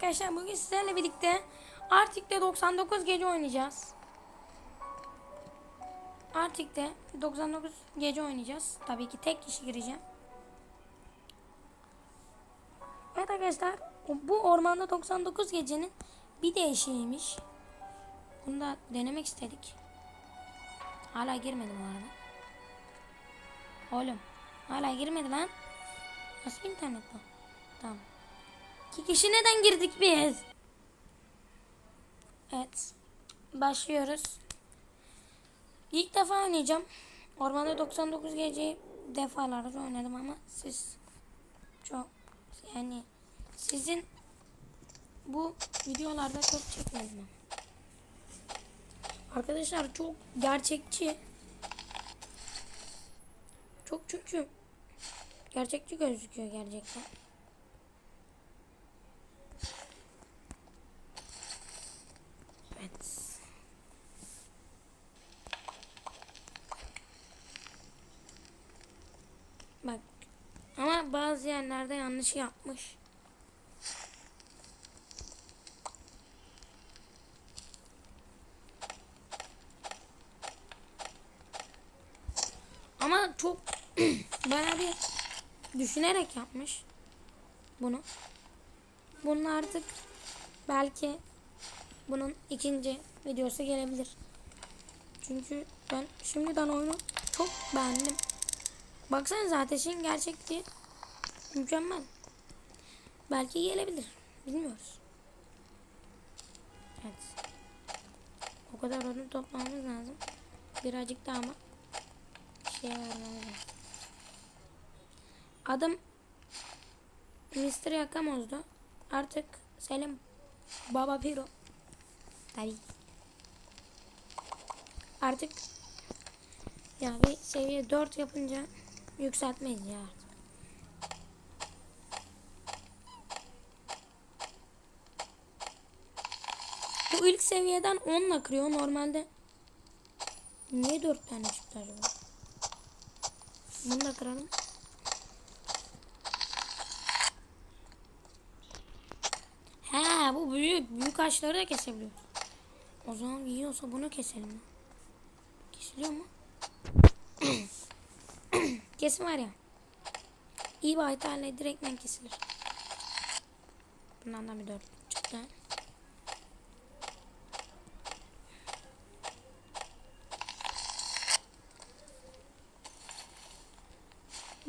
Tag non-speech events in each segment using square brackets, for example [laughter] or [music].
arkadaşlar bugün sizlerle birlikte Arctic'te 99 gece oynayacağız. Arctic'te 99 gece oynayacağız. Tabii ki tek kişi gireceğim. Evet arkadaşlar bu ormanda 99 gecenin bir değişiğiymiş. Bunu da denemek istedik. Hala girmedi bu arada. Oğlum hala girmedi lan. Nasıl internet bu? Tamam. İki kişi neden girdik biz? Evet. Başlıyoruz. İlk defa oynayacağım. Ormanda 99 geceyi defalarca oynadım ama siz çok yani sizin bu videolarda çok çekmedim. Arkadaşlar çok gerçekçi. Çok çünkü gerçekçi gözüküyor gerçekten. Evet. Bak bazı yerlerde yanlış yapmış. Ama çok [clears throat] bayağı bir düşünerek yapmış bunu. Bunun artık belki bunun ikinci videosu gelebilir. Çünkü ben şimdiden oyunu çok beğendim. Baksanıza ateşin gerçekliği mükemmel. Belki gelebilir. Bilmiyoruz. Evet. O kadar odun toplamamız lazım. Birazcık daha ama şey vermemiz lazım. Adım Mr. Yakamoz'du. Artık Selim Baba Piro. Tabii. Artık ya bir seviye 4 yapınca yükseltmeyiz ya Bu ilk seviyeden 10'la kırıyor normalde. Niye 4 tane çıktı acaba? Bunu da kıralım. He bu büyük. Büyük ağaçları da kesebiliyor. O zaman yiyorsa bunu keselim. Kesiliyor mu? [coughs] Kesin var ya. İyi bir direktmen kesilir. Bundan da bir dört çıktı.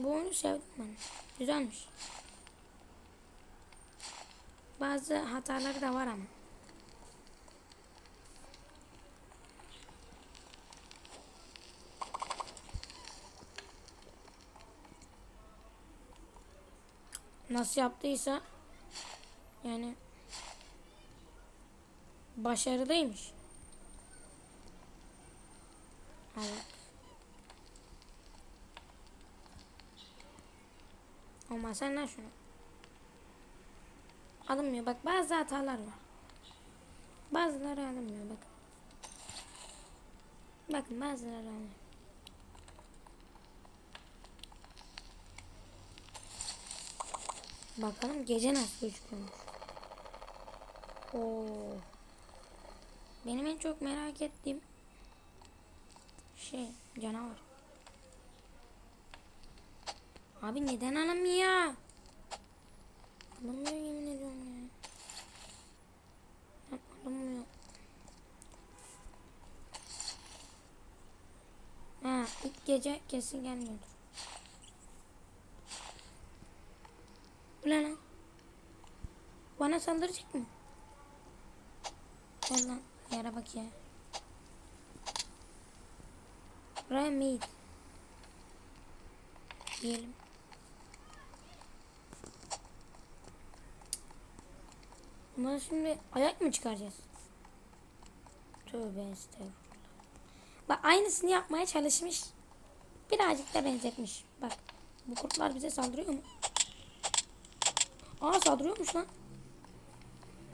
Bu oyunu sevdim ben. Güzelmiş. Bazı hataları da var ama. Nasıl yaptıysa yani başarılıymış. Evet. Ama sen lan şunu. Alınmıyor. Bak bazı hatalar var. Bazıları alınmıyor bak. Bakın bazıları alınmıyor. Bakalım gece nasıl gözüküyormuş. Oo. Benim en çok merak ettiğim şey canavar. Abi neden alamıyor? Alamıyor yemin ediyorum ya. Alamıyor. Ha ilk gece kesin gelmiyordur. Ulan lan. Bana saldıracak mı? Gel lan yere bak ya. Remit. Yiyelim. Bundan şimdi ayak mı çıkaracağız? Tövbe estağfurullah. Bak aynısını yapmaya çalışmış. Birazcık da benzetmiş. Bak bu kurtlar bize saldırıyor mu? Aa saldırıyormuş lan.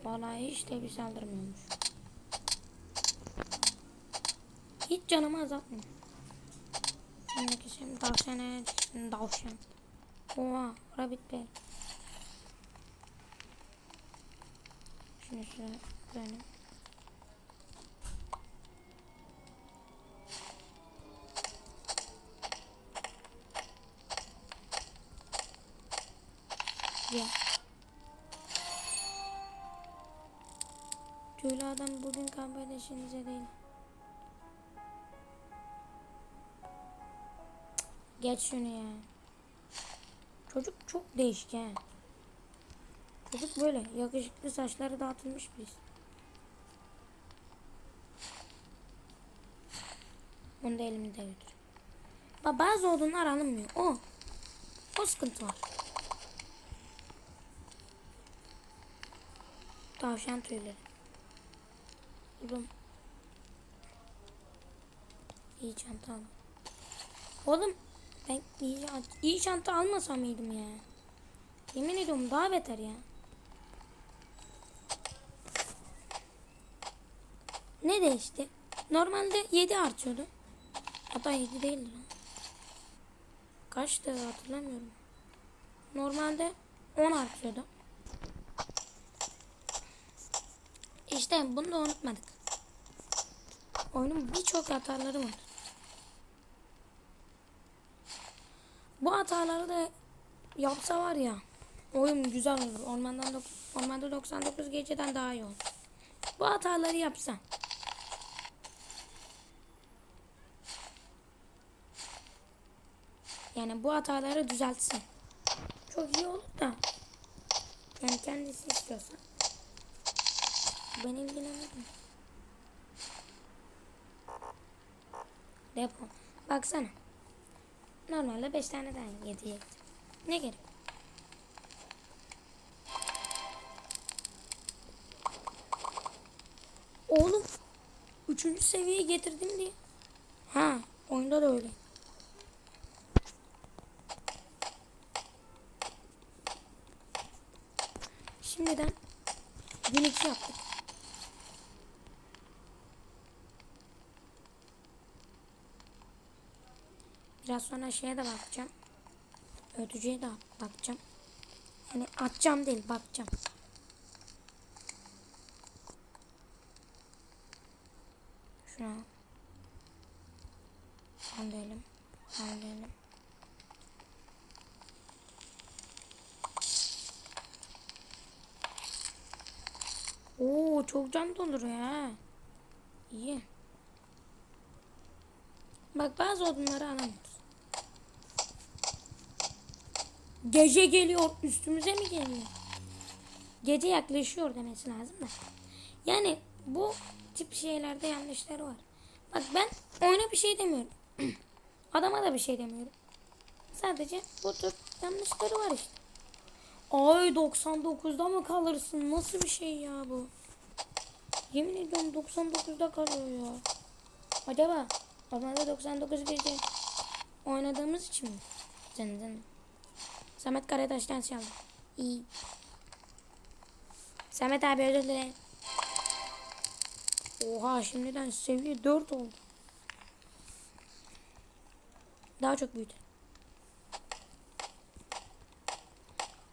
Vallahi hiç de bir saldırmıyormuş. Hiç canımı azaltmıyor. Tavşana çıksın. Tavşan. Oha. Rabbit Bey. Şöyle böyle. Ya. Tüylü adam bugün kardeşinize değil. Geç şunu ya. Çocuk çok değişik ha. Çocuk böyle yakışıklı saçları dağıtılmış biz. Onu da elimde götür. Bak bazı odunlar alınmıyor. O. O sıkıntı var. Tavşan tüyleri. Oğlum. İyi çanta al. Oğlum ben iyi, iyi çanta almasam mıydım ya? Yemin ediyorum daha beter ya. Ne değişti? Normalde 7 artıyordu. Hatta 7 değildi lan. Kaçtı hatırlamıyorum. Normalde 10 artıyordu. İşte bunu da unutmadık. Oyunun birçok hataları var. Bu hataları da yapsa var ya oyun güzel olur. Ormandan Ormanda 99 geceden daha iyi olur. Bu hataları yapsa. Yani bu hataları düzeltsin. Çok iyi olur da. Yani kendisi istiyorsa. Beni ilgilendirmiyor. Depo. Baksana. Normalde 5 tane daha yediyecektim. Ne gerek? Oğlum. Üçüncü seviyeye getirdim diye. Ha. Oyunda da öyle. Şimdiden gün içi yaptık. Biraz sonra şeye de bakacağım. Ötücüye de bakacağım. Yani atacağım değil bakacağım. Çok can donduruyor ha. İyi. Bak bazı odunları alamıyoruz. Gece geliyor üstümüze mi geliyor? Gece yaklaşıyor demesi lazım da. Yani bu tip şeylerde yanlışları var. Bak ben oyuna bir şey demiyorum. [clears throat] Adama da bir şey demiyorum. Sadece bu tür yanlışları var işte. Ay 99'da mı kalırsın? Nasıl bir şey ya bu? Yemin ediyorum 99'da kalıyor ya. Acaba Ormanda 99 gece oynadığımız için mi? Zın zın. Samet Karataş'tan çaldı. İyi. Samet abi özür dilerim. Oha şimdiden seviye 4 oldu. Daha çok büyüdü.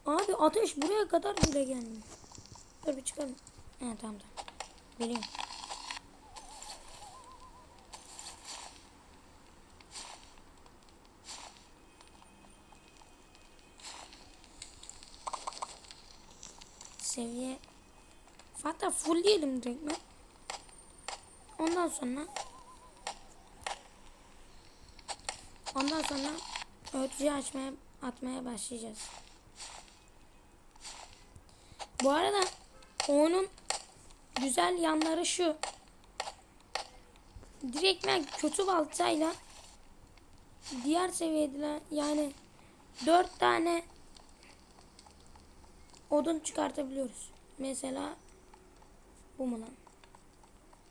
Abi ateş buraya kadar bile gelmiyor. Dur bir çıkalım. He tamam tamam. Biliyorum. Seviye hatta full diyelim direkt ben. Ondan sonra ondan sonra örtücü açmaya atmaya başlayacağız. Bu arada oyunun güzel yanları şu. Direkt ben kötü baltayla diğer seviyede yani dört tane odun çıkartabiliyoruz. Mesela bu mu lan?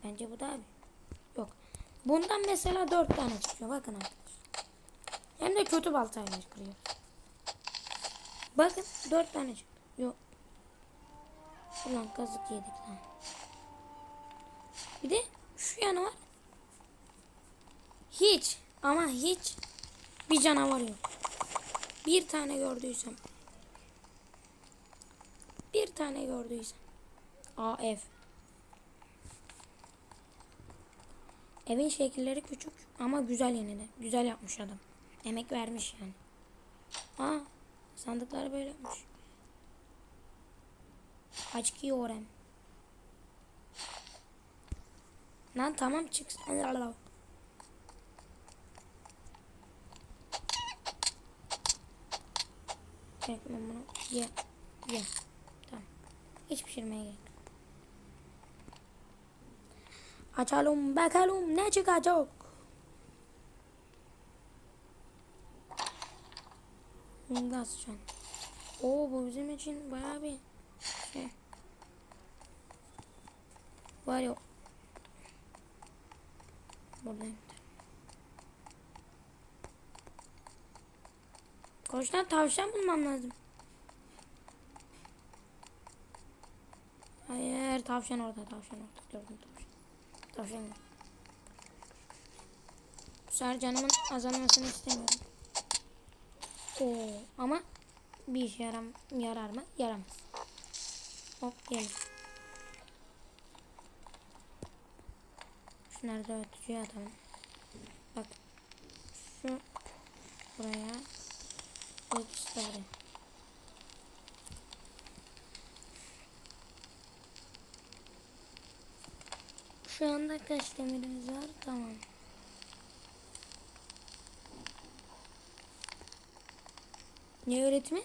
Bence bu da abi. Yok. Bundan mesela dört tane çıkıyor. Bakın arkadaşlar. Hem de kötü baltayla çıkıyor. Bakın dört tane çıktı. Yok. Ulan kazık yedik lan. Bir de şu yanı var. Hiç ama hiç bir canavar yok. Bir tane gördüysem. Bir tane gördüysem. Aa ev. Evin şekilleri küçük ama güzel yine de. Güzel yapmış adam. Emek vermiş yani. Aa sandıkları böyle yapmış. Açki orem. Lan tamam çık. Çekmem bunu. Ye. Ye. Tamam. Hiç pişirmeye gerek. Açalım bakalım ne çıkacak. Gaz can. Oo bu bizim için bayağı bir şey. Var ya. Buradayım. Koçtan tavşan bulmam lazım. Hayır tavşan orada tavşan orada gördüm tavşan. Tavşan yok. Bu sefer canımın azalmasını istemiyorum. Oo, ama bir işe yaram yarar mı? Yaramaz. Hop gelin. Şunları da ötücüye atalım. Bak. Şu buraya. Bu ikisi. Şu anda kaç demirimiz var? Tamam. Ne öğretimi?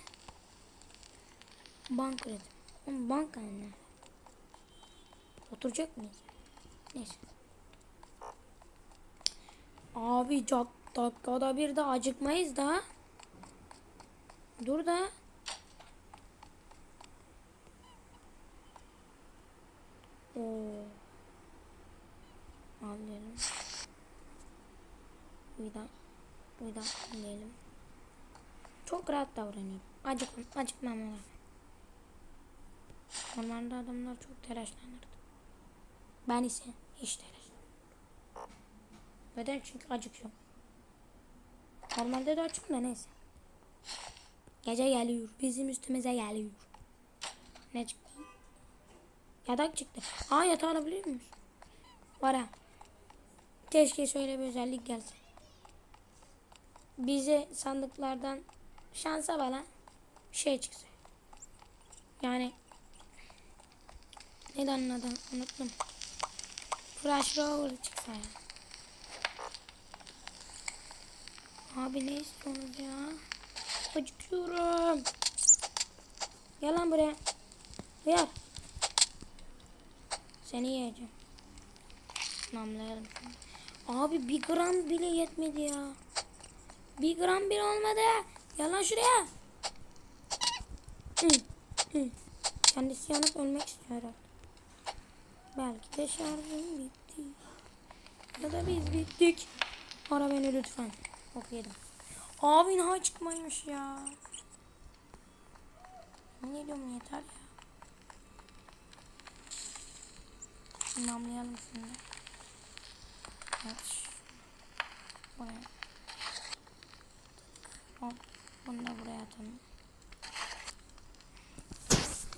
Bank öğretimi. Oğlum banka ne? Oturacak mıyız? Neyse. Abi dak dakikada bir de acıkmayız da. Dur da. Oo. Anlayalım. Bir daha anlayalım. Çok rahat davranıyorum. Acık, acıkmam ona. Normalde adamlar çok telaşlanırdı. Ben ise hiç telaşlanmıyorum. Neden? Çünkü acıkıyorum. Normalde de açım da neyse. Gece geliyor. Bizim üstümüze geliyor. Ne çıktı? Yatak çıktı. Aa yatağı alabilir miyiz? Var ha. Keşke şöyle bir özellik gelse. Bize sandıklardan şansa bana şey çıksa. Yani neden adını unuttum. Flash Rover çıksa ya. Abi ne istiyorsunuz ya? Acıkıyorum. Gel lan buraya. Hıyar. Seni yiyeceğim. Namlayalım. Abi bir gram bile yetmedi ya. Bir gram bile olmadı. Gel lan şuraya. Hı, hı. Kendisi yanıp ölmek istiyor herhalde. Belki de şarjım bitti. Ya da biz bittik. Ara beni lütfen. Ok yedim. Abi daha çıkmaymış ya. Ne diyorum yeter ya. Namlayalım şunu. Evet. Buraya. Hop. Bunu da buraya atalım.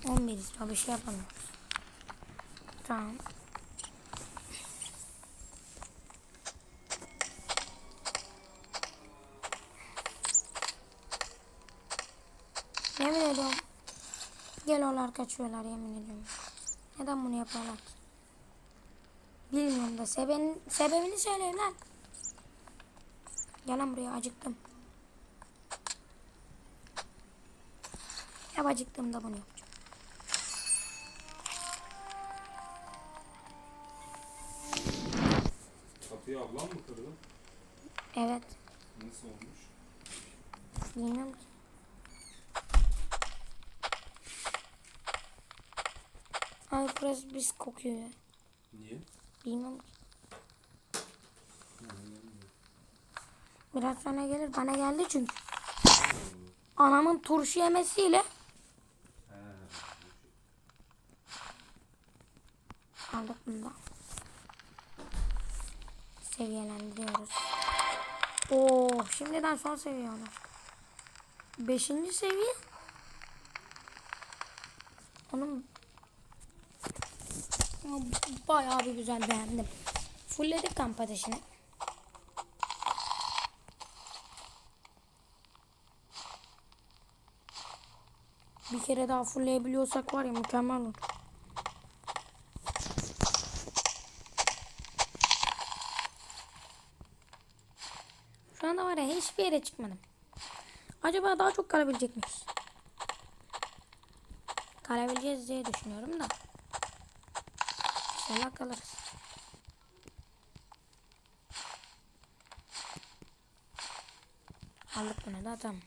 11 istiyor. Bir şey yapamıyoruz. Tamam. Yemin ediyorum. Geliyorlar kaçıyorlar yemin ediyorum. Neden bunu yapıyorlar ki? Bilmiyorum da sebebini, sebebini söyleyin lan. Gel lan buraya acıktım. Hep acıktığımda bunu yapacağım. Kapıyı ablam mı kırdı? Evet. Nasıl olmuş? Bilmiyorum ki. Ay burası pis kokuyor ya. Niye? Bilmiyorum ki. Biraz sonra gelir. Bana geldi çünkü. Anamın turşu yemesiyle aldık bunu da. Seviyelendiriyoruz. Oo, şimdiden son seviye ona. Beşinci seviye. Onun Bayağı bir güzel beğendim. Fullledik kamp ateşini. Bir kere daha fullleyebiliyorsak var ya mükemmel olur. Şu anda var ya hiçbir yere çıkmadım. Acaba daha çok kalabilecek miyiz? Kalabileceğiz diye düşünüyorum da. İnşallah kalırız. Aldık bunu da tamam.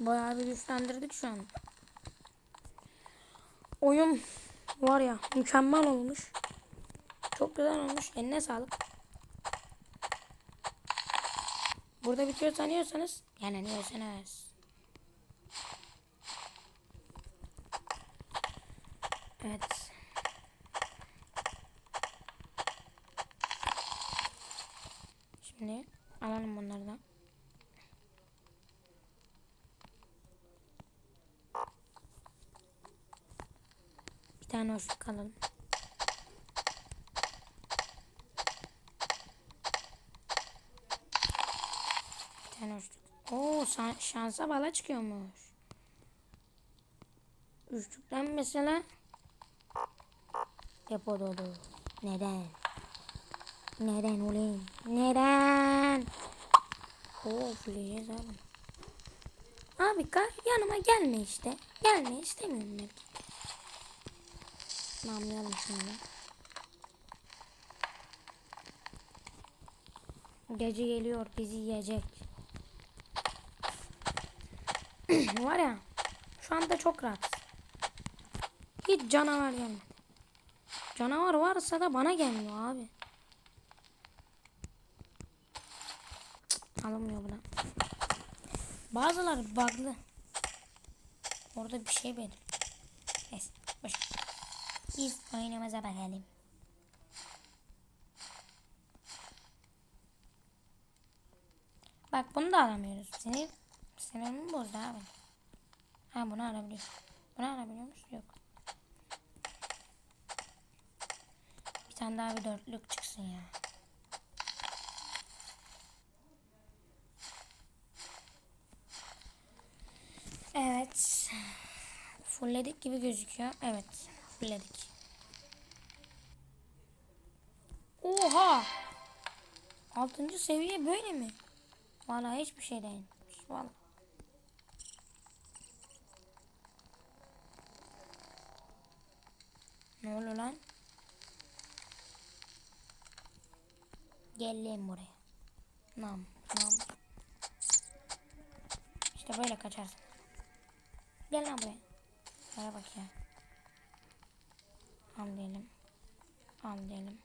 Bayağı bir güçlendirdik şu an. Oyun var ya mükemmel olmuş. Çok güzel olmuş. Eline sağlık. Burada bitiyor sanıyorsanız yanılıyorsunuz. Evet. Şimdi alalım bunları da. Bir tane hoşluk alalım. Bir tane hoşluk. Oo şansa bala çıkıyormuş. Üçlükten mesela depo dolu. Neden? Neden ulan? Neden? Oo fuleceğiz abi. Abi kar yanıma gelme işte. Gelme istemiyorum ben. Namlayalım şunu. Gece geliyor bizi yiyecek. [clears throat] Var ya şu anda çok rahat. Hiç canavar gelmedi. Canavar varsa da bana gelmiyor abi. Cık, Alınmıyor buna. Bazıları bug'lı. Orada bir şey benim. Neyse boş. Biz oyunumuza bakalım. Bak bunu da alamıyoruz. Sinir, sinirimi bozdu abi. Ha bunu alabiliyoruz. Bunu alabiliyor musun? Yok. Bir tane daha bir dörtlük çıksın ya. Evet. Fullledik gibi gözüküyor. Evet. Fullledik. Oha! Altıncı seviye böyle mi? Vallahi hiçbir şey değilmiş. Vallahi. Ne oluyor lan? Gelin buraya. Nam, nam. İşte böyle kaçarsın. Gel lan buraya. Bana bak ya. Al diyelim. Al diyelim.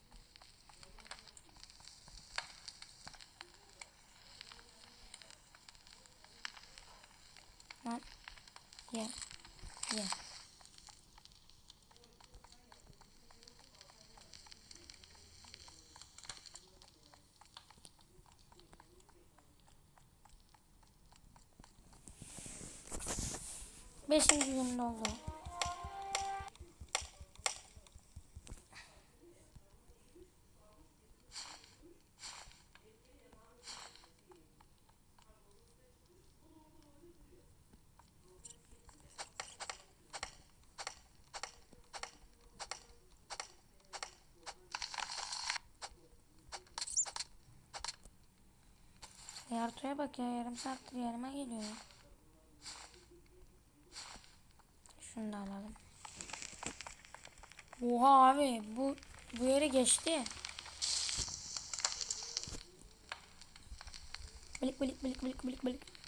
Lan. Ye. Ye. Beşinci günün oldu. Yartoya bak ya yarım saattir yanıma geliyor. ya. Şunu da alalım. Oha abi bu bu yere geçti. Bilik bilik bilik bilik bilik bilik.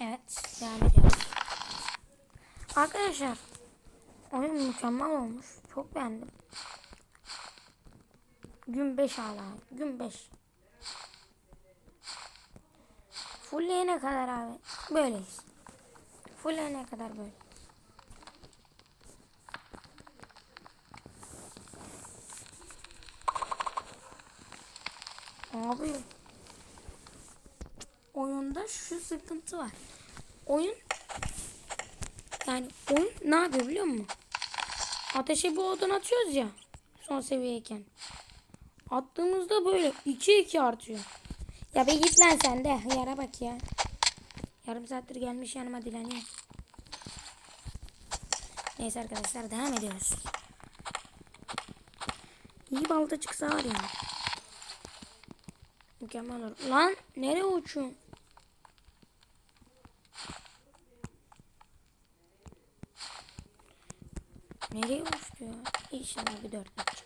Evet devam ediyoruz. Arkadaşlar beğendim. Gün 5 hala. Gün 5. Fullleyene kadar abi. Böyleyiz. Fullleyene kadar böyle. Abi. Oyunda şu sıkıntı var. Oyun yani oyun ne yapıyor biliyor musun? Ateşe bu odun atıyoruz ya son seviyeyken. Attığımızda böyle 2-2 artıyor. Ya bir git lan sen de. Yara bak ya. Yarım saattir gelmiş yanıma dileniyor. Neyse arkadaşlar devam ediyoruz. İyi balta çıksa var ya. Mükemmel olur. Lan nereye uçuyorsun? Nereye uçtu ya? İnşallah bir dörtlük çıkar.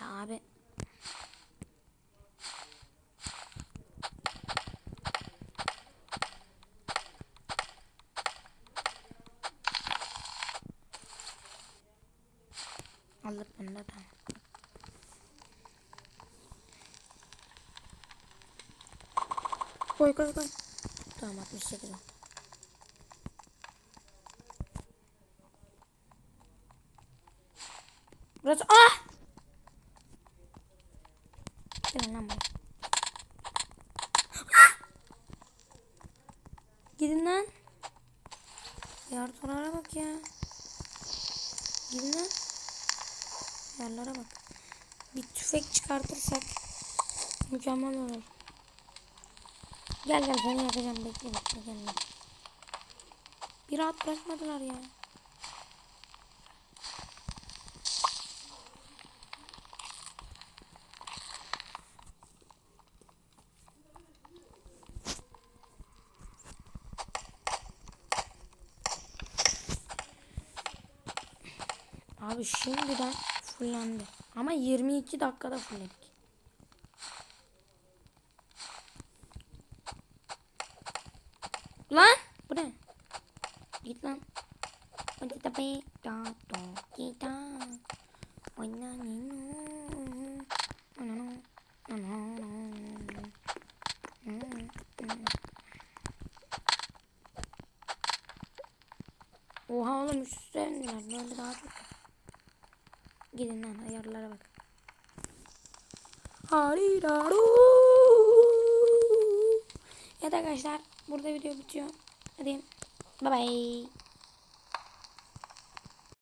Ya abi. Aldık bunu da. Koy koy koy. Tamam 68 oldu. Burası ah! Gelin lan. Ah! Gidin lan. Yardılara bak ya. Gidin lan. Yerlere bak. Bir tüfek çıkartırsak mükemmel olur. Gel gel seni yakacağım bekle bekle gel. Bir rahat bırakmadılar ya. Abi şimdiden fullendi. Ama 22 dakikada fullledik. Lan bu ne? Git lan. Da be da da. Oyna ni no. No no no no. Oha oğlum üst üste indiler. Böyle daha çok. Gidin lan ayarlara bak. Evet arkadaşlar burada video bitiyor. Hadi bye bye.